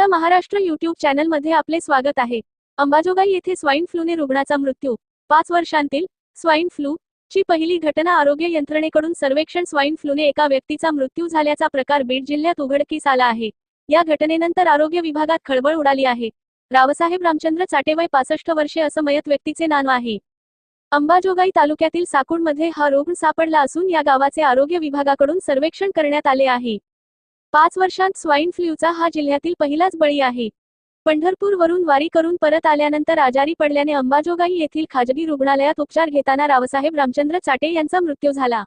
आपला महाराष्ट्र युट्यूब चॅनलमध्ये आपले स्वागत आहे. अंबाजोगाई येथे स्वाईन फ्लूने रुग्णाचा मृत्यू. पाच वर्षांतील स्वाईन फ्लू ची पहिली घटना आरोग्य यंत्रणेकडून सर्वेक्षण स्वाईन फ्लूने एका व्यक्तीचा मृत्यू झाल्याचा प्रकार बीड जिल्ह्यात उघडकीस आला आहे. या घटनेनंतर आरोग्य विभागात खळबळ उडाली आहे. रावसाहेब रामचंद्र चाटेवय पासष्ट वर्षे असं मयत व्यक्तीचे नाव आहे. अंबाजोगाई तालुक्यातील साकूडमध्ये हा रोग सापडला असून या गावाचे आरोग्य विभागाकडून सर्वेक्षण करण्यात आले आहे. पाच वर्षांत स्वाईन फ्लूचा हा जिल्ह्यातील पहिलाच बळी आहे. पंढरपूरवरून वारी करून परत आल्यानंतर आजारी पडल्याने अंबाजोगाई येथील खाजगी रुग्णालयात उपचार घेताना रावसाहेब रामचंद्र चाटे यांचा मृत्यू झाला.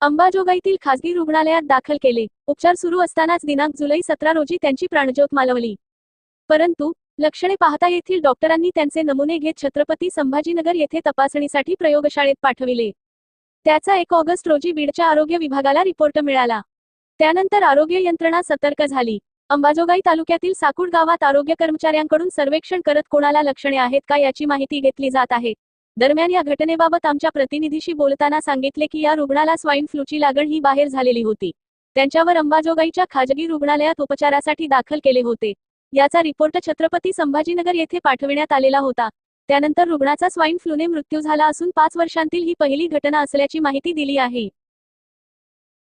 अंबाजोगाईतील खासगी रुग्णालयात दाखल केले. उपचार सुरू असतानाच दिनांक जुलै सतरा रोजी त्यांची प्राणज्योत मालवली. परंतु लक्षणे पाहता येथील डॉक्टरांनी त्यांचे नमुने घेत छत्रपती संभाजीनगर येथे तपासणीसाठी प्रयोगशाळेत पाठविले. त्याचा एक ऑगस्ट रोजी बीडच्या आरोग्य विभागाला रिपोर्ट मिळाला. त्यानंतर आरोग्य यंत्रणा सतर्क झाली. अंबाजोगाई तालुक्यातील साकूड गावात आरोग्य कर्मचाऱ्यांकडून सर्वेक्षण करत कोणाला लक्षणे आहेत का याची माहिती घेतली जात आहे. दरम्यान या घटनेबाबत आमच्या प्रतिनिधीशी बोलताना सांगितले की या रुग्णाला स्वाईन फ्लूची लागण ही बाहेर झालेली होती. त्यांच्यावर अंबाजोगाईच्या खाजगी रुग्णालयात उपचारासाठी दाखल केले होते. याचा रिपोर्ट छत्रपती संभाजीनगर येथे पाठविण्यात आलेला होता. त्यानंतर रुग्णाचा स्वाईन फ्लूने मृत्यू झाला असून पाच वर्षांतील ही पहिली घटना असल्याची माहिती दिली आहे.